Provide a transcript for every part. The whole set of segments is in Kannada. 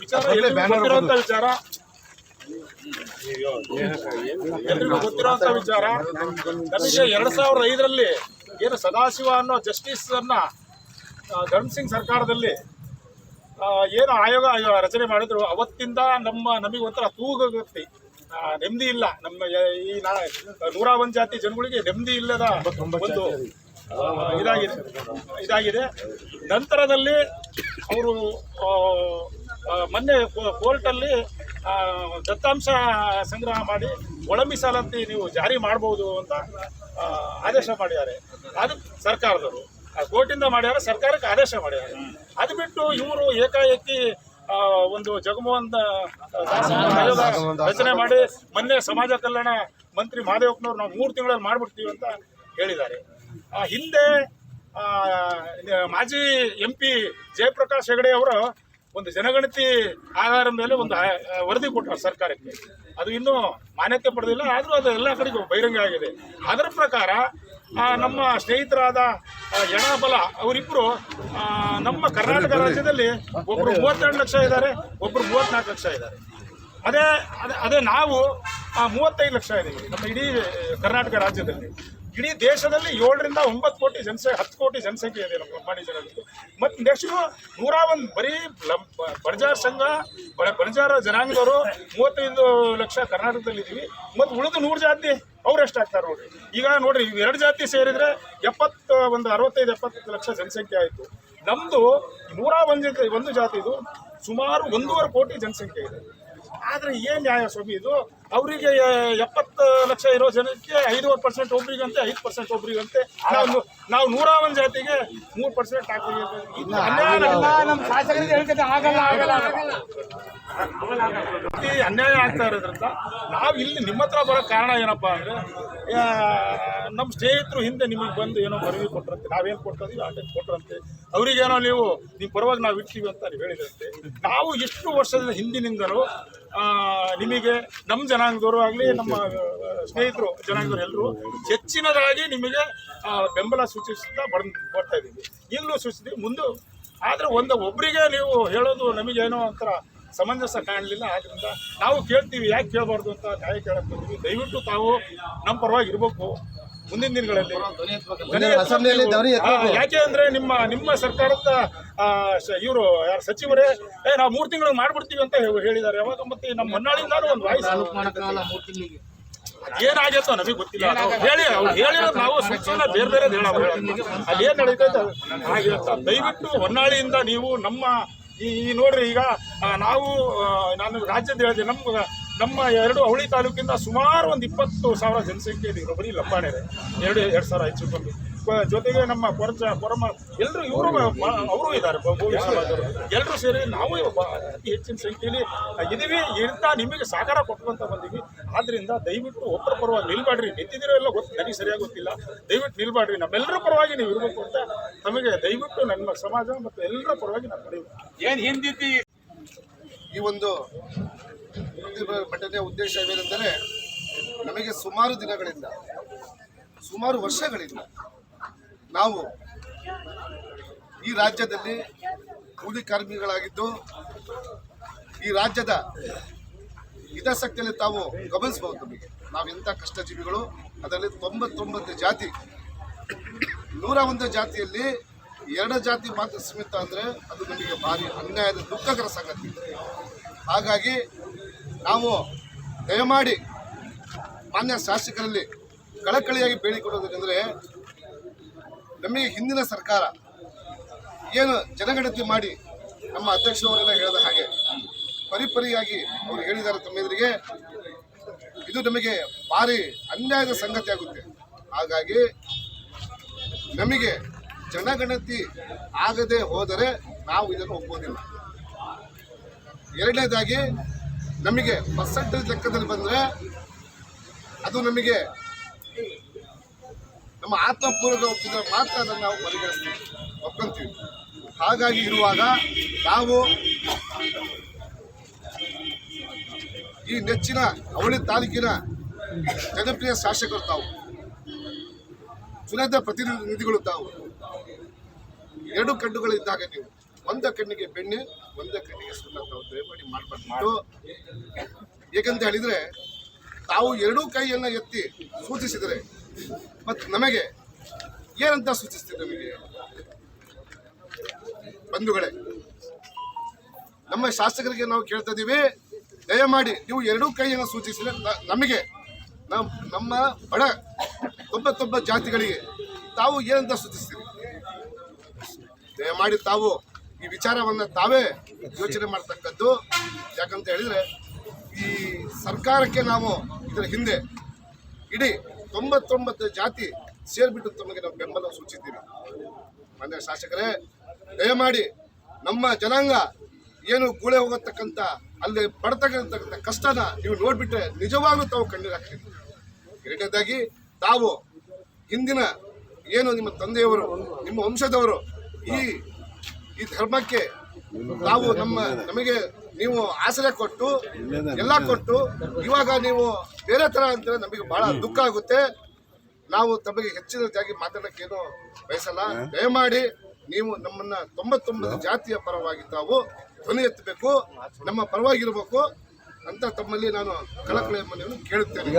ವಿಚಾರ ವಿಚಾರ. ಎಲ್ರಿಗೂ ಗೊತ್ತಿರುವಂತ ವಿಚಾರ. ನಮಗೆ ಎರಡ್ ಸಾವಿರದ ಐದರಲ್ಲಿ ಏನು ಸದಾಶಿವ ಅನ್ನೋ ಜಸ್ಟಿಸ್ ಅನ್ನ ಆ, ಧರ್ಮ್ ಸಿಂಗ್ ಸರ್ಕಾರದಲ್ಲಿ ಏನು ಆಯೋಗ ರಚನೆ ಮಾಡಿದ್ರು. ಅವತ್ತಿಂದ ನಮ್ಮ ನಮಗೆ ಒಂಥರ ತೂಗತಿ ನೆಮ್ಮದಿ ಇಲ್ಲ. ನಮ್ಮ ಈ ನಾ ನೂರ ಒಂದ್ ಜಾತಿ ಜನಗಳಿಗೆ ನೆಮ್ಮದಿ ಇಲ್ಲದ ಒಂದು ಇದಾಗಿದೆ. ಇದಾಗಿದೆ. ನಂತರದಲ್ಲಿ ಅವರು ಮೊನ್ನೆ ಕೋರ್ಟಲ್ಲಿ ದತ್ತಾಂಶ ಸಂಗ್ರಹ ಮಾಡಿ ಒಳ ಮೀಸಲಾತಿ ನೀವು ಜಾರಿ ಮಾಡಬಹುದು ಅಂತ ಆದೇಶ ಮಾಡಿದ್ದಾರೆ. ಅದು ಸರ್ಕಾರದವರು. ಕೋರ್ಟಿಂದ ಮಾಡ್ಯಾರ, ಸರ್ಕಾರಕ್ಕೆ ಆದೇಶ ಮಾಡ್ಯಾರ. ಅದು ಬಿಟ್ಟು ಇವರು ಏಕಾಏಕಿ ಒಂದು ಜಗಮೋಹನ್ ದಾಸ್ ಆಯೋಗ ರಚನೆ ಮಾಡಿ ಮೊನ್ನೆ ಸಮಾಜ ಕಲ್ಯಾಣ ಮಂತ್ರಿ ಮಹಾದೇವಪ್ಪನವ್ರು ನಾವು ಮೂರು ತಿಂಗಳಲ್ಲಿ ಮಾಡ್ಬಿಡ್ತೀವಿ ಅಂತ ಹೇಳಿದ್ದಾರೆ. ಹಿಂದೆ ಮಾಜಿ ಎಂ ಪಿ ಜಯಪ್ರಕಾಶ್ ಹೆಗಡೆ ಅವರು ಒಂದು ಜನಗಣತಿ ಆಧಾರ ಮೇಲೆ ಒಂದು ವರದಿ ಕೊಟ್ಟರು ಸರ್ಕಾರಕ್ಕೆ. ಅದು ಇನ್ನೂ ಮಾನ್ಯತೆ ಪಡೆದಿಲ್ಲ ಆದರೂ ಅದು ಎಲ್ಲ ಕಡೆಗೂ ಬಹಿರಂಗ ಆಗಿದೆ. ಅದರ ಪ್ರಕಾರ ನಮ್ಮ ಸ್ನೇಹಿತರಾದ ಯಣಾಬಲ ಅವರಿಬ್ಬರು ನಮ್ಮ ಕರ್ನಾಟಕ ರಾಜ್ಯದಲ್ಲಿ ಒಬ್ಬರು ಮೂವತ್ತೆರಡು ಲಕ್ಷ ಇದ್ದಾರೆ ಒಬ್ಬರು ಮೂವತ್ನಾಲ್ಕು ಲಕ್ಷ ಇದ್ದಾರೆ. ಅದೇ ಅದೇ ಅದೇ ನಾವು ಮೂವತ್ತೈದು ಲಕ್ಷ ಇದ್ದೀವಿ ನಮ್ಮ ಇಡೀ ಕರ್ನಾಟಕ ರಾಜ್ಯದಲ್ಲಿ. ಇಡೀ ದೇಶದಲ್ಲಿ ಏಳರಿಂದ ಒಂಬತ್ತು ಕೋಟಿ ಜನಸಂಖ್ಯೆ, ಹತ್ತು ಕೋಟಿ ಜನಸಂಖ್ಯೆ ಇದೆ ನಮ್ಮ ಲಂಬಾಣಿ ಜನರದ್ದು ಮತ್ತು ನೆಕ್ಸ್ಟ್ ನೂರ ಒಂದು ಬರೀ ಲಂ ಬಣಜಾರ ಸಂಘ, ಬಡ ಬಣಜಾರ ಜನಾಂಗದವರು ಮೂವತ್ತೈದು ಲಕ್ಷ ಕರ್ನಾಟಕದಲ್ಲಿ ಇದ್ದೀವಿ. ಮತ್ತು ಉಳಿದು ನೂರು ಜಾತಿ ಅವ್ರು ಎಷ್ಟಾಗ್ತಾರೆ ನೋಡ್ರಿ. ಈಗ ನೋಡ್ರಿ ಎರಡು ಜಾತಿ ಸೇರಿದ್ರೆ ಎಪ್ಪತ್ತು, ಒಂದು ಅರವತ್ತೈದು, ಎಪ್ಪತ್ತು ಲಕ್ಷ ಜನಸಂಖ್ಯೆ ಆಯಿತು. ನಮ್ಮದು ನೂರ ಒಂದು ಒಂದು ಒಂದು ಜಾತಿದು ಸುಮಾರು ಒಂದೂವರೆ ಕೋಟಿ ಜನಸಂಖ್ಯೆ ಇದೆ. ಆದರೆ ಏನು ನ್ಯಾಯ ಸ್ವಾಮಿ ಇದು? ಅವರಿಗೆ ಎಪ್ಪತ್ತು ಲಕ್ಷ ಇರೋ ಜನಕ್ಕೆ ಐದೂವರೆ ಪರ್ಸೆಂಟ್ ಒಬ್ರಿಗಂತೆ ಐದು ಪರ್ಸೆಂಟ್ ಒಬ್ಬರಿಗಂತೆ ನಾವು ನಾವು ನೂರ ಒಂದು ಜಾತಿಗೆ ಮೂರು ಪರ್ಸೆಂಟ್ ಹಾಕಿ. ಅನ್ಯಾಯ ಆಗಲ್ಲ. ಈ ಅನ್ಯಾಯ ಆಗ್ತಾ ಇರೋದ್ರಿಂದ ನಾವು ಇಲ್ಲಿ ನಿಮ್ಮ ಹತ್ರ ಬರೋ ಕಾರಣ ಏನಪ್ಪಾ ಅಂದ್ರೆ ನಮ್ಮ ಸ್ನೇಹಿತರು ಹಿಂದೆ ನಿಮಗೆ ಬಂದು ಏನೋ ಮರವಿ ಕೊಟ್ರಂತೆ ನಾವೇನು ಕೊಡ್ತಾ ಇದೀವಿ ಅದೇ ಕೊಟ್ರಂತೆ. ಅವರಿಗೇನೋ ನೀವು ನಿಮ್ಮ ಪರವಾಗಿ ನಾವು ಇಡ್ತೀವಿ ಅಂತ ನೀವು ಹೇಳಿದ್ರಂತೆ. ನಾವು ಎಷ್ಟು ವರ್ಷದ ಹಿಂದಿನಿಂದಲೂ ನಿಮಗೆ ನಮ್ಮ ಜನಾಂಗದವರು ಆಗಲಿ ನಮ್ಮ ಸ್ನೇಹಿತರು ಜನಾಂಗದವರು ಎಲ್ಲರೂ ಹೆಚ್ಚಿನದಾಗಿ ನಿಮಗೆ ಆ, ಬೆಂಬಲ ಸೂಚಿಸುತ್ತಾ ಬಂದು ಬರ್ತಾ ಇದ್ದೀವಿ. ಇಲ್ಲೂ ಸೂಚಿಸಿದ್ವಿ ಮುಂದೆ ಆದರೆ ಒಂದು ಒಬ್ಬರಿಗೆ ನೀವು ಹೇಳೋದು ನಮಗೇನೋ ಒಂಥರ ಸಮಂಜಸ ಕಾಣಲಿಲ್ಲ. ಆದ್ದರಿಂದ ನಾವು ಕೇಳ್ತೀವಿ ಯಾಕೆ ಕೇಳಬಾರ್ದು ಅಂತ ನ್ಯಾಯ ಕೇಳಕ್ಕೆ ದಯವಿಟ್ಟು ತಾವು ನಮ್ಮ ಪರವಾಗಿ ಇರಬೇಕು. ಮುಂದಿನ ದಿನಗಳಲ್ಲಿ. ಅಸೆಂಬ್ಲಿಯಲ್ಲಿ ಧ್ವನಿ ಯಾಕೆ ಅಂದ್ರೆ ನಿಮ್ಮ ನಿಮ್ಮ ಸರ್ಕಾರದ ಇವರು ಯಾರು ಸಚಿವರೇ ಏ ನಾವು ಮೂರು ತಿಂಗಳು ಮಾಡ್ಬಿಡ್ತೀವಿ ಅಂತ ಹೇಳಿದ್ದಾರೆ. ಯಾವಾಗ ಮತ್ತೆ ನಮ್ಮ ಹೊನ್ನಾಳಿಂದಾನು ಒಂದು ವಾಯ್ಸ್ ಏನಾಗೈತೋ ನಮಗೆ ಗೊತ್ತಿಲ್ಲ. ಹೇಳಿ ಅವ್ರು ಹೇಳಿರೋದು ನಾವು ಸ್ವಚ್ಛನ ಬೇರೆ ಬೇರೆ ಹೇಳೋದು. ಅಲ್ಲಿ. ಏನ್ ನಡೀತೈತೆ? ದಯವಿಟ್ಟು ಹೊನ್ನಾಳಿಯಿಂದ ನೀವು ನಮ್ಮ ಈ ಈ ನೋಡ್ರಿ ಈಗ ನಾವು ನಾನು ರಾಜ್ಯದ ಹೇಳಿದೆ ನಮ್ಮ ನಮ್ಮ ಎರಡು ಅವಳಿ ತಾಲೂಕಿಂದ ಸುಮಾರು ಒಂದು ಇಪ್ಪತ್ತು ಸಾವಿರ ಜನಸಂಖ್ಯೆ ಇದೆ. ಬರೀ ಲಂಬಾಣೆರೆ. ಎರಡು ಎರಡು ಸಾವಿರ ಹೆಚ್ಚು ಕಮ್ಮಿ. ಜೊತೆಗೆ ನಮ್ಮ ಕೊರಚ ಕೊರಮ ಎಲ್ಲರೂ ಇವರು ಅವರು ಇದ್ದಾರೆ. ಎಲ್ಲರೂ ಸೇರಿ ನಾವು ಅತಿ ಹೆಚ್ಚಿನ ಸಂಖ್ಯೆಯಲ್ಲಿ ಇದೀವಿ. ಇಂಥ ನಿಮಗೆ ಸಹಕಾರ ಕೊಟ್ಕೊಂತ ಬಂದೀವಿ. ಆದ್ರಿಂದ ದಯವಿಟ್ಟು ಒಬ್ಬರ ಪರವಾಗಿ ನಿಲ್ಬೇಡ್ರಿ. ನಿಂತಿದ್ದೀರೋ ಎಲ್ಲ ಗೊತ್ತು ನನಗೆ ಸರಿಯಾಗಿ ಗೊತ್ತಿಲ್ಲ. ದಯವಿಟ್ಟು ನಿಲ್ಬೇಡ್ರಿ. ನಮ್ಮೆಲ್ಲರ ಪರವಾಗಿ ನೀವು ಇರಬೇಕು ಅಂತ ನಮಗೆ ದಯವಿಟ್ಟು ನಮ್ಮ ಸಮಾಜ ಮತ್ತು ಎಲ್ಲರ ಪರವಾಗಿ ನಾವು ಏನು ಹಿಂದಿದ್ದೀವಿ ಈ ಒಂದು ಪ್ರತಿಭಟನೆಯ ಉದ್ದೇಶ ಏನೆಂದರೆ, ನಮಗೆ ಸುಮಾರು ದಿನಗಳಿಂದ, ಸುಮಾರು ವರ್ಷಗಳಿಂದ ನಾವು ಈ ರಾಜ್ಯದಲ್ಲಿ ಕೂಲಿ ಕಾರ್ಮಿಕಗಳಾಗಿದ್ದು ಈ ರಾಜ್ಯದ ಹಿತಾಸಕ್ತಿಯಲ್ಲಿ ತಾವು ಗಮನಿಸಬಹುದು. ನಮಗೆ ನಾವೆಂಥ ಕಷ್ಟಜೀವಿಗಳು, ಅದರಲ್ಲಿ ತೊಂಬತ್ತೊಂಬತ್ತು ಜಾತಿ, ನೂರ ಒಂದು ಜಾತಿಯಲ್ಲಿ ಎರಡು ಜಾತಿ ಮಾತ್ರ ಸೀಮಿತ ಅಂದರೆ ಅದು ನಮಗೆ ಭಾರಿ ಅನ್ಯಾಯದ ದುಃಖಕರ ಸಂಗತಿ. ಹಾಗಾಗಿ ನಾವು ದಯಮಾಡಿ ಮಾನ್ಯ ಶಾಸಕರಲ್ಲಿ ಕಳಕಳಿಯಾಗಿ ಬೇಡಿಕೊಳ್ಳೋದಕ್ಕೆಂದರೆ ನಮಗೆ ಹಿಂದಿನ ಸರ್ಕಾರ ಏನು ಜನಗಣತಿ ಮಾಡಿ ನಮ್ಮ ಅಧ್ಯಕ್ಷರವರೆಲ್ಲ ಹೇಳಿದ ಹಾಗೆ ಪರಿಪರಿಯಾಗಿ ಅವರು ಹೇಳಿದ್ದಾರೆ ತಮ್ಮೆದುರಿಗೆ ಇದು ನಮಗೆ ಭಾರಿ ಅನ್ಯಾಯದ ಸಂಗತಿ ಆಗುತ್ತೆ. ಹಾಗಾಗಿ ನಮಗೆ ಜನಗಣತಿ ಆಗದೆ ಹೋದರೆ ನಾವು ಇದನ್ನು ಒಪ್ಪೋದಿಲ್ಲ ಎರಡನೇದಾಗಿ ನಮಗೆ ಪರ್ಸೆಂಟೇಜ್ ಲೆಕ್ಕದಲ್ಲಿ ಬಂದರೆ ಅದು ನಮಗೆ ನಮ್ಮ ಆತ್ಮಪೂರ್ವಕ ಒಪ್ಪಿದ್ರೆ ಮಾತ್ರ ಅದನ್ನು ನಾವು ಪರಿಗಣಿಸ್ತೀವಿ, ಒಪ್ಕೊಂತೀವಿ. ಹಾಗಾಗಿ ಇರುವಾಗ ನಾವು ಈ ನೆಚ್ಚಿನ ಅವಳಿ ತಾಲೂಕಿನ ಜನಪ್ರಿಯ ಶಾಸಕರು ತಾವು, ಚುನಾಯಿತ ಪ್ರತಿನಿಧಿಗಳು ತಾವು, ಎರಡು ಕಣ್ಣುಗಳಿದ್ದಾಗ ನೀವು, ಒಂದ ಕಣ್ಣಿಗೆ ಬೆಣ್ಣೆ ಒಂದ ಕಣ್ಣಿಗೆ ಸುಳ್ಳ ತಾವು ಮಾಡಬಾರ್ದು. ಏಕೆಂತ ಹೇಳಿದ್ರೆ, ತಾವು ಎರಡೂ ಕೈಯನ್ನು ಎತ್ತಿ ಸೂಚಿಸಿದರೆ ಮತ್ತು ನಮಗೆ ಏನಂತ ಸೂಚಿಸ್ತೀವಿ ನಮಗೆ? ಬಂಧುಗಳೇ, ನಮ್ಮ ಶಾಸಕರಿಗೆ ನಾವು ಕೇಳ್ತಾ ಇದ್ದೀವಿ, ದಯಮಾಡಿ ನೀವು ಎರಡೂ ಕೈಯನ್ನು ಸೂಚಿಸಿದ್ರೆ ನಮಗೆ ನಮ್ಮ ನಮ್ಮ ಬಡ ತೊಂಬತ್ತೊಬ್ಬ ಜಾತಿಗಳಿಗೆ ತಾವು ಏನಂತ ಸೂಚಿಸ್ತೀರಿ? ದಯಮಾಡಿ ತಾವು ಈ ವಿಚಾರವನ್ನ ತಾವೇ ಯೋಚನೆ ಮಾಡ್ತಕ್ಕದ್ದು ಯಾಕಂತ ಹೇಳಿದ್ರೆ, ಈ ಸರ್ಕಾರಕ್ಕೆ ನಾವು ಇದರ ಹಿಂದೆ ಇಡೀ ತೊಂಬತ್ತೊಂಬತ್ತು ಜಾತಿ ಸೇರ್ಬಿಟ್ಟು ತಮಗೆ ನಾವು ಬೆಂಬಲ ಸೂಚಿಸಿದ್ದೀವಿ ಮಾನ್ಯ ಶಾಸಕರೇ, ದಯಮಾಡಿ ನಮ್ಮ ಜನಾಂಗ ಏನು ಗೂಳೆ ಹೋಗತಕ್ಕಂಥ, ಅಲ್ಲಿ ಪಡ್ತಕ್ಕಂಥ ಕಷ್ಟನ ನೀವು ನೋಡ್ಬಿಟ್ರೆ ನಿಜವಾಗ್ಲೂ ತಾವು ಕಣ್ಣೀರು ಹಾಕ್ತೀರಿ. ಎರಡನೇದಾಗಿ, ತಾವು ಹಿಂದಿನ ಏನು ನಿಮ್ಮ ತಂದೆಯವರು, ನಿಮ್ಮ ವಂಶದವರು ಈ ಈ ಧರ್ಮಕ್ಕೆ ನಾವು ನಮ್ಮ, ನಮಗೆ ನೀವು ಆಸರೆ ಕೊಟ್ಟು, ಎಲ್ಲ ಕೊಟ್ಟು, ಇವಾಗ ನೀವು ಬೇರೆ ತರ ಅಂದ್ರೆ ನಮಗೆ ಬಹಳ ದುಃಖ ಆಗುತ್ತೆ. ನಾವು ತಮಗೆ ಹೆಚ್ಚಿನದಾಗಿ ಮಾತಾಡೋಕ್ಕೇನು ಬಯಸಲ್ಲ. ದಯಮಾಡಿ ನೀವು ನಮ್ಮನ್ನ ತೊಂಬತ್ತೊಂಬತ್ತು ಜಾತಿಯ ಪರವಾಗಿ ತಾವು ಧ್ವನಿ ಎತ್ತಬೇಕು, ನಮ್ಮ ಪರವಾಗಿರ್ಬೇಕು ಅಂತ ತಮ್ಮಲ್ಲಿ ನಾನು ಕಳಕಳಿಯ ಮನೆಯನ್ನು ಕೇಳುತ್ತೇನೆ.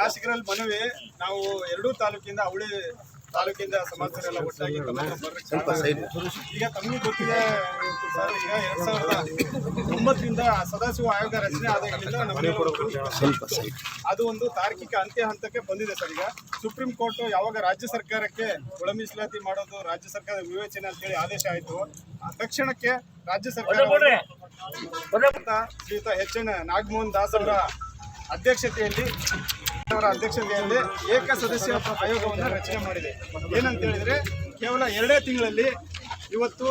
ಶಾಸಕರಲ್ಲಿ ಮನವಿ. ನಾವು ಎರಡೂ ತಾಲೂಕಿಂದ ಅವಳಿ ತಾಲೂಕಿಂದ ಎಲ್ಲ ಒಟ್ಟಾಗಿ ಈಗ ತಮಗೂ ಗೊತ್ತಿದೆ ಸರ್ ಈಗ ಎರಡ್ ಸಾವಿರದ ಒಂಬತ್ತರಿಂದ ಸದಾಶಿವ ಆಯೋಗ ರಚನೆ ಆದಾಗಲಿಂದ ನಮಗೆ ಅದು ಒಂದು ತಾರ್ಕಿಕ ಅಂತ್ಯ ಹಂತಕ್ಕೆ ಬಂದಿದೆ ಸರ್. ಈಗ ಸುಪ್ರೀಂ ಕೋರ್ಟ್ ಯಾವಾಗ ರಾಜ್ಯ ಸರ್ಕಾರಕ್ಕೆ ಒಳ ಮೀಸಲಾತಿ ಮಾಡೋದು ರಾಜ್ಯ ಸರ್ಕಾರದ ವಿವೇಚನೆ ಅಂತೇಳಿ ಆದೇಶ ಆಯಿತು ತಕ್ಷಣಕ್ಕೆ ರಾಜ್ಯ ಸರ್ಕಾರ ಅಂತ ಶ್ರೀಯುತ ಎಚ್ ಎನ್ ನಾಗಮೋಹನ್ ದಾಸ್ ಅವರ ಅಧ್ಯಕ್ಷತೆಯಲ್ಲಿ ಅವರ ಅಧ್ಯಕ್ಷತೆಯಲ್ಲಿ ಏಕ ಸದಸ್ಯ ಆಯೋಗವನ್ನು ರಚನೆ ಮಾಡಿದೆ. ಏನಂತ ಹೇಳಿದ್ರೆ, ಕೇವಲ ಎರಡೇ ತಿಂಗಳಲ್ಲಿ ಇವತ್ತು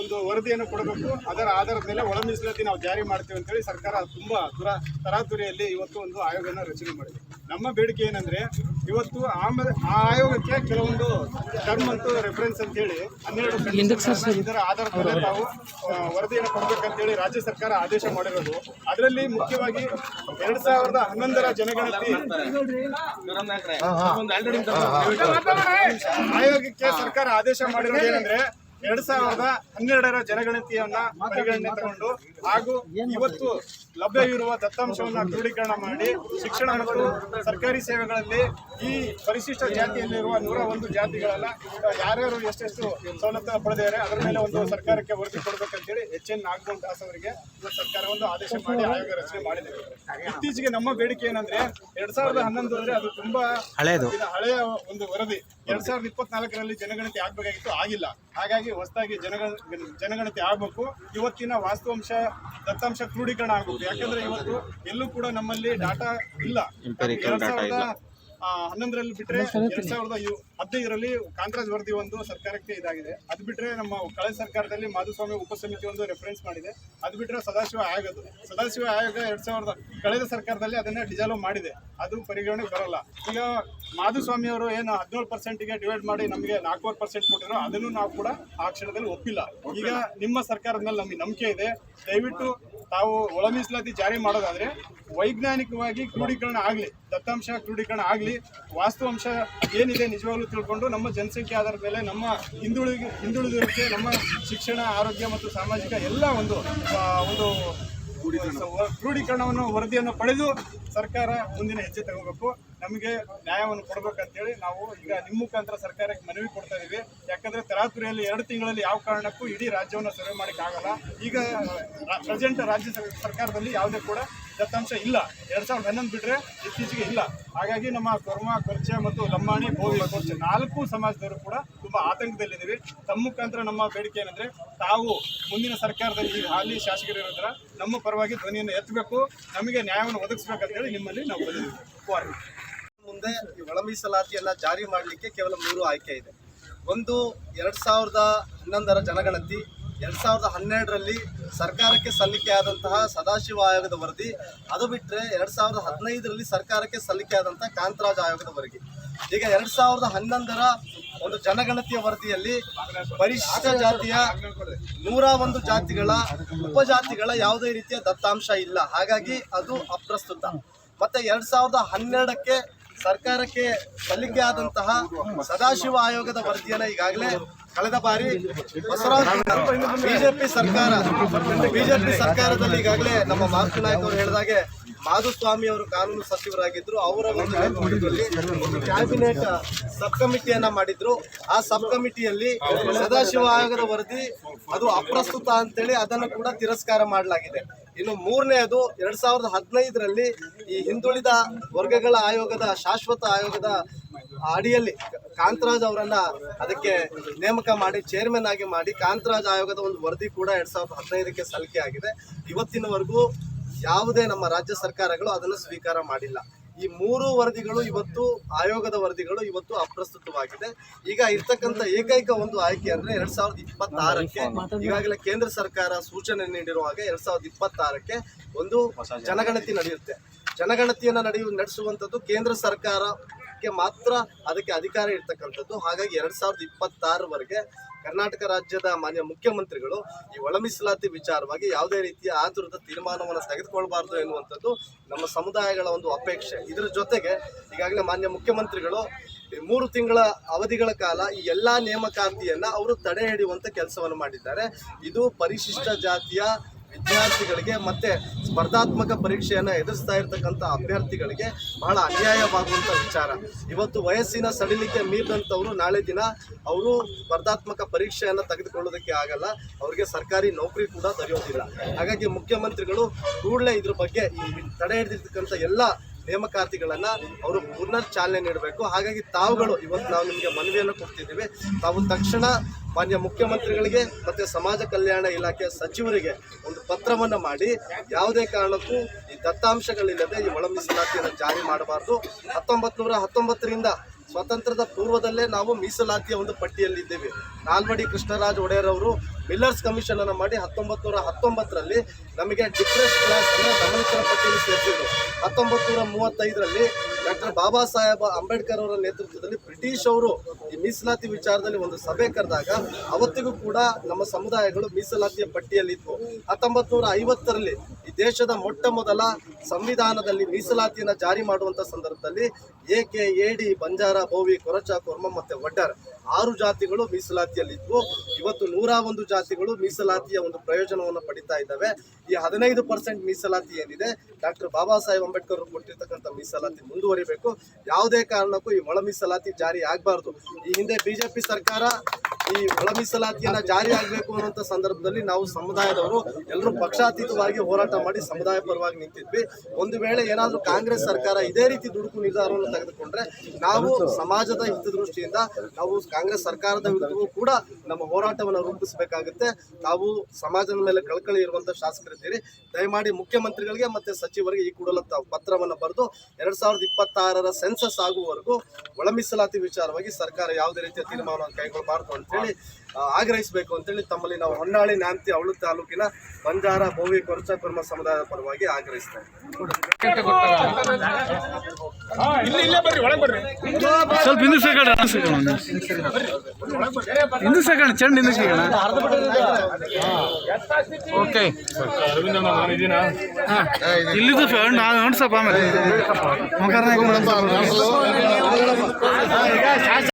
ಒಂದು ವರದಿಯನ್ನು ಕೊಡಬೇಕು. ಅದರ ಆಧಾರದ ಮೇಲೆ ಒಳ ಮೀಸಲಾತಿ ನಾವು ಜಾರಿ ಮಾಡ್ತೀವಿ ಅಂತೇಳಿ ಸರ್ಕಾರ ತುಂಬ ದುರ, ತರಾತುರಿಯಲ್ಲಿ ಇವತ್ತು ಒಂದು ಆಯೋಗವನ್ನು ರಚನೆ ಮಾಡಿದೆ. ನಮ್ಮ ಬೇಡಿಕೆ ಏನಂದ್ರೆ ಇವತ್ತು ಆಮೇಲೆ ಆ ಆಯೋಗಕ್ಕೆ ಕೆಲವೊಂದು ಟರ್ಮ್ ಅಂತ ರೆಫರೆನ್ಸ್ ಅಂತ ಹೇಳಿ ಹನ್ನೆರಡು ಇದರ ಆಧಾರದ ಮೇಲೆ ನಾವು ವರದಿಯನ್ನು ವರದಿಯನ್ನು ಕೊಡಬೇಕಂತೇಳಿ ರಾಜ್ಯ ಸರ್ಕಾರ ಆದೇಶ ಮಾಡಿರೋದು. ಅದರಲ್ಲಿ ಮುಖ್ಯವಾಗಿ ಎರಡ್ ಸಾವಿರದ ಹನ್ನೊಂದರ ಜನಗಣತಿ ಆಯೋಗಕ್ಕೆ ಸರ್ಕಾರ ಆದೇಶ ಮಾಡಿರೋದು ಏನಂದ್ರೆ ಎರಡ್ ಸಾವಿರದ ಹನ್ನೆರಡರ ಜನಗಣತಿಯನ್ನ ಪರಿಗಣನೆ ತಗೊಂಡು ಹಾಗೂ ಇವತ್ತು ಲಭ್ಯವಿರುವ ದತ್ತಾಂಶವನ್ನ ಕ್ರೋಢೀಕರಣ ಮಾಡಿ ಶಿಕ್ಷಣ ಮತ್ತು ಸರ್ಕಾರಿ ಸೇವೆಗಳಲ್ಲಿ ಈ ಪರಿಶಿಷ್ಟ ಜಾತಿಯಲ್ಲಿರುವ ನೂರ ಒಂದು ಜಾತಿಗಳೆಲ್ಲ ಯಾರ್ಯಾರು ಎಷ್ಟೆಷ್ಟು ಸವಲತ್ತು ಪಡೆದಿದ್ದಾರೆ ಅದರ ಮೇಲೆ ಒಂದು ಸರ್ಕಾರಕ್ಕೆ ವರದಿ ಕೊಡಬೇಕಂತೇಳಿ ಎಚ್ ಎನ್ ನಾಗಮೋಹನ್ ದಾಸ್ ಅವರಿಗೆ ಸರ್ಕಾರ ಒಂದು ಆದೇಶ ಮಾಡಿ ಆಯೋಗ ರಚನೆ ಮಾಡಿದೆ. ಇತ್ತೀಚೆಗೆ ನಮ್ಮ ಬೇಡಿಕೆ ಏನಂದ್ರೆ ಎರಡ್ ಸಾವಿರದ ಹನ್ನೊಂದು ಅಂದ್ರೆ ಅದು ತುಂಬಾ ಹಳೆಯ ಒಂದು ವರದಿ. ಎರಡ್ ಸಾವಿರದ ಇಪ್ಪತ್ನಾಲ್ಕರಲ್ಲಿ ಜನಗಣತಿ ಆಗ್ಬೇಕಾಗಿತ್ತು ಆಗಿಲ್ಲ. ಹಾಗಾಗಿ ಹೊಸದಾಗಿ ಜನಗಣ ಜನಗಣತಿ ಆಗ್ಬೇಕು. ಇವತ್ತಿನ ವಾಸ್ತವಾಂಶ ದತ್ತಾಂಶ ಕ್ರೋಢೀಕರಣ ಆಗ್ಬೇಕು. ಯಾಕಂದ್ರೆ ಇವತ್ತು ಎಲ್ಲೂ ಕೂಡ ನಮ್ಮಲ್ಲಿ ಡಾಟಾ ಇಲ್ಲ. ಎರಡ್ ಸಾವಿರದ ಹನ್ನೊಂದರಲ್ಲಿ ಬಿಟ್ಟರೆ ಎರಡ್ ಸಾವಿರದ ಹದಿನೈದರಲ್ಲಿ ಕಾಂಗ್ರೆಸ್ ವರದಿ ಒಂದು ಸರ್ಕಾರಕ್ಕೆ ಇದಾಗಿದೆ. ಅದು ಬಿಟ್ಟರೆ ನಮ್ಮ ಕಳೆದ ಸರ್ಕಾರದಲ್ಲಿ ಮಾಧುಸ್ವಾಮಿ ಉಪಸಮಿತಿ ಒಂದು ರೆಫರೆನ್ಸ್ ಮಾಡಿದೆ. ಅದು ಬಿಟ್ಟರೆ ಸದಾಶಿವ ಆಯೋಗದ್ದು. ಸದಾಶಿವ ಆಯೋಗ ಎರಡ್ ಸಾವಿರದ ಕಳೆದ ಸರ್ಕಾರದಲ್ಲಿ ಅದನ್ನ ಡಿಸಾಲ್ವ್ ಮಾಡಿದೆ. ಅದು ಪರಿಗಣನೆಗೆ ಬರಲ್ಲ. ಈಗ ಮಾಧುಸ್ವಾಮಿ ಅವರು ಏನು ಹದಿನೇಳು ಪರ್ಸೆಂಟ್ಗೆ ಡಿವೈಡ್ ಮಾಡಿ ನಮಗೆ ನಾಲ್ಕೂವರೆ ಪರ್ಸೆಂಟ್ ಕೊಟ್ಟಿರೋ ಅದನ್ನು ನಾವು ಕೂಡ ಆ ಕ್ಷಣದಲ್ಲಿ ಒಪ್ಪಿಲ್ಲ. ಈಗ ನಿಮ್ಮ ಸರ್ಕಾರದ ಮೇಲೆ ನಮಗೆ ನಂಬಿಕೆ ಇದೆ. ದಯವಿಟ್ಟು ತಾವು ಒಳ ಮೀಸಲಾತಿ ಜಾರಿ ಮಾಡೋದಾದ್ರೆ ವೈಜ್ಞಾನಿಕವಾಗಿ ಕ್ರೋಢೀಕರಣ ಆಗಲಿ. ದತ್ತಾಂಶ ಕ್ರೋಢೀಕರಣ ಆಗಲಿ. ವಾಸ್ತವಾಂಶ ಏನಿದೆ ನಿಜವಾಗ್ಲೂ ತಿಳ್ಕೊಂಡು ನಮ್ಮ ಜನಸಂಖ್ಯೆ ಆಧಾರದ ಮೇಲೆ ನಮ್ಮ ಹಿಂದುಳಿದ ಹಿಂದುಳಿದಿರುತ್ತೆ ನಮ್ಮ ಶಿಕ್ಷಣ, ಆರೋಗ್ಯ ಮತ್ತು ಸಾಮಾಜಿಕ ಎಲ್ಲ ಒಂದು ಒಂದು ಕ್ರೂಢೀಕರಣವನ್ನು ವರದಿಯನ್ನು ಪಡೆದು ಸರ್ಕಾರ ಮುಂದಿನ ಹೆಜ್ಜೆ ತಗೋಬೇಕು. ನಮಗೆ ನ್ಯಾಯವನ್ನು ಕೊಡಬೇಕಂತೇಳಿ ನಾವು ಈಗ ನಿಮ್ಮ ಮುಖಾಂತರ ಸರ್ಕಾರಕ್ಕೆ ಮನವಿ ಕೊಡ್ತಾ ಇದ್ದೀವಿ ಯಾಕಂದ್ರೆ ತರಾತುರಿಯಲ್ಲಿ ಎರಡು ತಿಂಗಳಲ್ಲಿ ಯಾವ ಕಾರಣಕ್ಕೂ ಇಡೀ ರಾಜ್ಯವನ್ನು ಸರ್ವೆ ಮಾಡೋಕ್ಕಾಗಲ್ಲ. ಈಗ ಪ್ರೆಸೆಂಟ್ ರಾಜ್ಯ ಸರ್ಕಾರದಲ್ಲಿ ಯಾವುದೇ ಕೂಡ ದತ್ತಾಂಶ ಇಲ್ಲ. ಎರಡ್ ಸಾವಿರದ ಹನ್ನೊಂದು ಬಿಟ್ಟರೆ ಇತ್ತೀಚೆಗೆ ಇಲ್ಲ. ಹಾಗಾಗಿ ನಮ್ಮ ಕೊರ್ಮ ಕೊರ್ಚೆ ಮತ್ತು ಲಂಬಾಣಿ ಬೋವಿ ಕೊರ್ಚೆ ನಾಲ್ಕು ಸಮಾಜದವರು ಕೂಡ ತುಂಬಾ ಆತಂಕದಲ್ಲಿದ್ದೀವಿ. ತಮ್ಮ ಮುಖಾಂತರ ನಮ್ಮ ಬೇಡಿಕೆ ಏನಂದ್ರೆ ತಾವು ಮುಂದಿನ ಸರ್ಕಾರದಲ್ಲಿ ಹಾಲಿ ಹಾಲಿ ಶಾಸಕರಿರೋದ್ರ ನಮ್ಮ ಪರವಾಗಿ ಧ್ವನಿಯನ್ನು ಎತ್ತಬೇಕು. ನಮಗೆ ನ್ಯಾಯವನ್ನು ಒದಗಿಸ್ಬೇಕಂತೇಳಿ ನಿಮ್ಮಲ್ಲಿ ನಾವು ಕೋರಿ ಮುಂದೆ ಈ ಒಳ ಮೀಸಲಾತಿಯನ್ನ ಜಾರಿ ಮಾಡಲಿಕ್ಕೆ ಕೇವಲ ಮೂರು ಆಯ್ಕೆ ಇದೆ. ಒಂದು, ಎರಡ್ ಸಾವಿರದ ಹನ್ನೊಂದರ ಜನಗಣತಿ ಎರಡ್ ಸಾವಿರದ ಹನ್ನೆರಡರಲ್ಲಿ ಸರ್ಕಾರಕ್ಕೆ ಸಲ್ಲಿಕೆ ಆದಂತಹ ಸದಾಶಿವ ಆಯೋಗದ ವರದಿ. ಅದು ಬಿಟ್ಟರೆ ಎರಡ್ ಸಾವಿರದ ಹದಿನೈದರಲ್ಲಿ ಸರ್ಕಾರಕ್ಕೆ ಸಲ್ಲಿಕೆ ಆದಂತಹ ಕಾಂತರಾಜ್ ಆಯೋಗದ ವರದಿ. ಈಗ ಎರಡ್ ಸಾವಿರದ ಹನ್ನೊಂದರ ಒಂದು ಜನಗಣತಿಯ ವರದಿಯಲ್ಲಿ ಪರಿಶಿಷ್ಟ ಜಾತಿಯ ನೂರ ಒಂದು ಜಾತಿಗಳ, ಉಪಜಾತಿಗಳ ಯಾವುದೇ ರೀತಿಯ ದತ್ತಾಂಶ ಇಲ್ಲ. ಹಾಗಾಗಿ ಅದು ಅಪ್ರಸ್ತುತ. ಮತ್ತೆ ಎರಡ್ ಸಾವಿರದ ಹನ್ನೆರಡಕ್ಕೆ ಸರ್ಕಾರಕ್ಕೆ ಸಲ್ಲಿಕೆ ಆದಂತಹ ಸದಾಶಿವ ಆಯೋಗದ ವರದಿಯನ್ನು ಈಗಾಗಲೇ ಕಳೆದ ಬಾರಿ ಬಸವರಾಜ ಬಿಜೆಪಿ ಸರ್ಕಾರ, ಬಿಜೆಪಿ ಸರ್ಕಾರದಲ್ಲಿ ಈಗಾಗಲೇ ನಮ್ಮ ಮಾರುತಿ ನಾಯಕ್ ಅವರು ಹೇಳಿದಾಗೆ ಮಾಧುಸ್ವಾಮಿ ಅವರು ಕಾನೂನು ಸಚಿವರಾಗಿದ್ರು, ಅವರ ಒಂದು ಕ್ಯಾಬಿನೆಟ್ ಸಬ್ ಕಮಿಟಿಯನ್ನ ಮಾಡಿದ್ರು. ಆ ಸಬ್ ಕಮಿಟಿಯಲ್ಲಿ ಸದಾಶಿವ ಆಯೋಗದ ವರದಿ, ಅದು ಅಪ್ರಸ್ತುತ ಅಂತೇಳಿ ಅದನ್ನು ಕೂಡ ತಿರಸ್ಕಾರ ಮಾಡಲಾಗಿದೆ. ಇನ್ನು ಮೂರನೆಯದು ಎರಡ್ ಸಾವಿರದ ಹದಿನೈದರಲ್ಲಿ ಈ ಹಿಂದುಳಿದ ವರ್ಗಗಳ ಆಯೋಗದ, ಶಾಶ್ವತ ಆಯೋಗದ ಅಡಿಯಲ್ಲಿ ಕಾಂತರಾಜ್ ಅವರನ್ನ ಅದಕ್ಕೆ ನೇಮಕ ಮಾಡಿ ಚೇರ್ಮನ್ ಆಗಿ ಮಾಡಿ ಕಾಂತರಾಜ್ ಆಯೋಗದ ಒಂದು ವರದಿ ಕೂಡ ಎರಡ್ ಸಾವಿರದ ಹದಿನೈದಕ್ಕೆ ಸಲ್ಲಿಕೆ ಆಗಿದೆ. ಇವತ್ತಿನವರೆಗೂ ಯಾವುದೇ ನಮ್ಮ ರಾಜ್ಯ ಸರ್ಕಾರಗಳು ಅದನ್ನು ಸ್ವೀಕಾರ ಮಾಡಿಲ್ಲ. ಈ ಮೂರು ವರದಿಗಳು ಇವತ್ತು ಆಯೋಗದ ವರದಿಗಳು ಇವತ್ತು ಅಪ್ರಸ್ತುತವಾಗಿದೆ. ಈಗ ಇರ್ತಕ್ಕಂಥ ಏಕೈಕ ಒಂದು ಆಯ್ಕೆ ಅಂದ್ರೆ ಎರಡ್ ಸಾವಿರದ ಇಪ್ಪತ್ತಾರಕ್ಕೆ ಈಗಾಗಲೇ ಕೇಂದ್ರ ಸರ್ಕಾರ ಸೂಚನೆ ನೀಡಿರುವ ಹಾಗೆ ಎರಡ್ ಸಾವಿರದ ಇಪ್ಪತ್ತಾರಕ್ಕೆ ಒಂದು ಜನಗಣತಿ ನಡೆಯುತ್ತೆ. ಜನಗಣತಿಯನ್ನ ನಡೆಯುವ ನಡೆಸುವಂಥದ್ದು ಕೇಂದ್ರ ಸರ್ಕಾರಕ್ಕೆ ಮಾತ್ರ ಅದಕ್ಕೆ ಅಧಿಕಾರ ಇರ್ತಕ್ಕಂಥದ್ದು. ಹಾಗಾಗಿ ಎರಡ್ ಸಾವಿರದ ಇಪ್ಪತ್ತಾರವರೆಗೆ ಕರ್ನಾಟಕ ರಾಜ್ಯದ ಮಾನ್ಯ ಮುಖ್ಯಮಂತ್ರಿಗಳು ಈ ಒಳ ಮೀಸಲಾತಿ ವಿಚಾರವಾಗಿ ಯಾವುದೇ ರೀತಿಯ ಆತುರದ ತೀರ್ಮಾನವನ್ನು ತೆಗೆದುಕೊಳ್ಬಾರ್ದು ಎನ್ನುವಂಥದ್ದು ನಮ್ಮ ಸಮುದಾಯಗಳ ಒಂದು ಅಪೇಕ್ಷೆ. ಇದರ ಜೊತೆಗೆ ಈಗಾಗಲೇ ಮಾನ್ಯ ಮುಖ್ಯಮಂತ್ರಿಗಳು ಮೂರು ತಿಂಗಳ ಅವಧಿಗಳ ಕಾಲ ಈ ಎಲ್ಲಾ ನೇಮಕಾತಿಯನ್ನು ಅವರು ತಡೆ ಹಿಡಿಯುವಂತ ಕೆಲಸವನ್ನು ಮಾಡಿದ್ದಾರೆ. ಇದು ಪರಿಶಿಷ್ಟ ಜಾತಿಯ ವಿದ್ಯಾರ್ಥಿಗಳಿಗೆ ಮತ್ತೆ ಸ್ಪರ್ಧಾತ್ಮಕ ಪರೀಕ್ಷೆಯನ್ನು ಎದುರಿಸ್ತಾ ಇರತಕ್ಕಂಥ ಅಭ್ಯರ್ಥಿಗಳಿಗೆ ಬಹಳ ಅನ್ಯಾಯವಾಗುವಂಥ ವಿಚಾರ. ಇವತ್ತು ವಯಸ್ಸಿನ ಸಡಿಲಿಕೆ ಮೀರಿದಂಥವರು ನಾಳೆ ದಿನ ಅವರು ಸ್ಪರ್ಧಾತ್ಮಕ ಪರೀಕ್ಷೆಯನ್ನು ತೆಗೆದುಕೊಳ್ಳೋದಕ್ಕೆ ಆಗಲ್ಲ. ಅವರಿಗೆ ಸರ್ಕಾರಿ ನೌಕರಿ ಕೂಡ ದೊರೆಯೋದಿಲ್ಲ. ಹಾಗಾಗಿ ಮುಖ್ಯಮಂತ್ರಿಗಳು ಕೂಡಲೇ ಇದ್ರ ಬಗ್ಗೆ ಈ ತಡೆ ಹಿಡಿದಿರ್ತಕ್ಕಂಥ ಎಲ್ಲ ನೇಮಕಾತಿಗಳನ್ನ ಅವರು ಪುನರ್ ಚಾಲನೆ ನೀಡಬೇಕು. ಹಾಗಾಗಿ ತಾವುಗಳು ಇವತ್ತು ನಾವು ನಿಮಗೆ ಮನವಿಯನ್ನು ಕೊಡ್ತಿದ್ದೀವಿ. ತಾವು ತಕ್ಷಣ ಮಾನ್ಯ ಮುಖ್ಯಮಂತ್ರಿಗಳಿಗೆ ಮತ್ತೆ ಸಮಾಜ ಕಲ್ಯಾಣ ಇಲಾಖೆ ಸಚಿವರಿಗೆ ಒಂದು ಪತ್ರವನ್ನು ಮಾಡಿ, ಯಾವುದೇ ಕಾರಣಕ್ಕೂ ಈ ದತ್ತಾಂಶಗಳಿಲ್ಲದೆ ಈ ಒಳ ಮೀಸಲಾತಿಯನ್ನು ಜಾರಿ ಮಾಡಬಾರ್ದು. ಹತ್ತೊಂಬತ್ತು ನೂರ ಹತ್ತೊಂಬತ್ತರಿಂದ ಸ್ವಾತಂತ್ರ್ಯದ ಪೂರ್ವದಲ್ಲೇ ನಾವು ಮೀಸಲಾತಿಯ ಒಂದು ಪಟ್ಟಿಯಲ್ಲಿದ್ದೇವೆ. ನಾಲ್ವಡಿ ಕೃಷ್ಣರಾಜ ಒಡೆಯರ್ ಅವರು ಮಿಲ್ಲರ್ಸ್ ಕಮಿಷನ್ ಅನ್ನು ಮಾಡಿ ಹತ್ತೊಂಬತ್ತು ನೂರ ಹತ್ತೊಂಬತ್ತರಲ್ಲಿ ನಮಗೆ ಡಿಪ್ರೆಸ್ ಕ್ಲಾಸ್ ಗಮನಿತರ ಪಟ್ಟಿಯಲ್ಲಿ ಸೇರಿಸಿದ್ರು. ಹತ್ತೊಂಬತ್ತು ನೂರ ಮೂವತ್ತೈದರಲ್ಲಿ ಡಾಕ್ಟರ್ ಬಾಬಾ ಸಾಹೇಬ್ ಅಂಬೇಡ್ಕರ್ ಅವರ ನೇತೃತ್ವದಲ್ಲಿ ಬ್ರಿಟಿಷ್ ಅವರು ಈ ಮೀಸಲಾತಿ ವಿಚಾರದಲ್ಲಿ ಒಂದು ಸಭೆ ಕರೆದಾಗ ಅವತ್ತಿಗೂ ಕೂಡ ನಮ್ಮ ಸಮುದಾಯಗಳು ಮೀಸಲಾತಿಯ ಪಟ್ಟಿಯಲ್ಲಿದ್ವು ಹತ್ತೊಂಬತ್ತು ನೂರ ಐವತ್ತರಲ್ಲಿ ಈ ದೇಶದ ಮೊಟ್ಟ ಮೊದಲ ಸಂವಿಧಾನದಲ್ಲಿ ಮೀಸಲಾತಿಯನ್ನು ಜಾರಿ ಮಾಡುವಂತ ಸಂದರ್ಭದಲ್ಲಿ ಏಕೆ ಎಡಿ, ಬಂಜಾರ, ಬೋವಿ, ಕೊರಚ, ಕೊರ್ಮ ಮತ್ತೆ ಒಡ್ಡರ್ ಆರು ಜಾತಿಗಳು ಮೀಸಲಾತಿಯಲ್ಲಿದ್ವು. ಇವತ್ತು ನೂರ ಒಂದು ಜಾತಿಗಳು ಮೀಸಲಾತಿಯ ಒಂದು ಪ್ರಯೋಜನವನ್ನು ಪಡಿತಾ ಇದ್ದಾವೆ. ಈ ಹದಿನೈದು ಪರ್ಸೆಂಟ್ ಮೀಸಲಾತಿ ಏನಿದೆ, ಡಾಕ್ಟರ್ ಬಾಬಾ ಸಾಹೇಬ್ ಅಂಬೇಡ್ಕರ್ ಕೊಟ್ಟಿರ್ತಕ್ಕಂಥ ಮೀಸಲಾತಿ ಮುಂದುವರಿಬೇಕು. ಯಾವುದೇ ಕಾರಣಕ್ಕೂ ಈ ಒಳ ಮೀಸಲಾತಿ ಜಾರಿ ಆಗಬಾರ್ದು. ಈ ಹಿಂದೆ ಬಿಜೆಪಿ ಸರ್ಕಾರ ಈ ಒಳ ಮೀಸಲಾತಿಯನ್ನ ಜಾರಿ ಆಗಬೇಕು ಅನ್ನೋಂಥ ಸಂದರ್ಭದಲ್ಲಿ ನಾವು ಸಮುದಾಯದವರು ಎಲ್ಲರೂ ಪಕ್ಷಾತೀತವಾಗಿ ಹೋರಾಟ ಮಾಡಿ ಸಮುದಾಯ ಪರವಾಗಿ ನಿಂತಿದ್ವಿ. ಒಂದು ವೇಳೆ ಏನಾದರೂ ಕಾಂಗ್ರೆಸ್ ಸರ್ಕಾರ ಇದೇ ರೀತಿ ದುಡುಕು ನಿರ್ಧಾರವನ್ನು ತೆಗೆದುಕೊಂಡ್ರೆ ನಾವು ಸಮಾಜದ ಹಿತದೃಷ್ಟಿಯಿಂದ ನಾವು ಕಾಂಗ್ರೆಸ್ ಸರ್ಕಾರದ ವಿರುದ್ಧವೂ ಕೂಡ ನಮ್ಮ ಹೋರಾಟವನ್ನು ರೂಪಿಸಬೇಕಾಗುತ್ತೆ. ತಾವು ಸಮಾಜದ ಮೇಲೆ ಕಳಕಳಿ ಇರುವಂತ ಶಾಸಕರಿದ್ದೀರಿ. ದಯಮಾಡಿ ಮುಖ್ಯಮಂತ್ರಿಗಳಿಗೆ ಮತ್ತೆ ಸಚಿವರಿಗೆ ಈ ಕೂಡಲ ಪತ್ರವನ್ನು ಬರೆದು ಎರಡ್ ಸಾವಿರದ ಇಪ್ಪತ್ತಾರರ ಸೆನ್ಸಸ್ ಆಗುವವರೆಗೂ ಒಳಮೀಸಲಾತಿ ವಿಚಾರವಾಗಿ ಸರ್ಕಾರ ಯಾವುದೇ ರೀತಿಯ ತೀರ್ಮಾನವನ್ನು ಕೈಗೊಳ್ಳಬಾರದು ಅಂತೇಳಿ ಆಗ್ರಹಿಸಬೇಕು ಅಂತೇಳಿ ತಮ್ಮಲ್ಲಿ ನಾವು ಹೊನ್ನಾಳಿ ನಾಂತಿ ಅವಳು ತಾಲೂಕಿನ ಬಂಜಾರ ಭೋವಿ ಕೊರಚ ಕುರ್ಮ ಸಮುದಾಯದ ಪರವಾಗಿ ಆಗ್ರಹಿಸ್ತೇವೆ ಹಾ,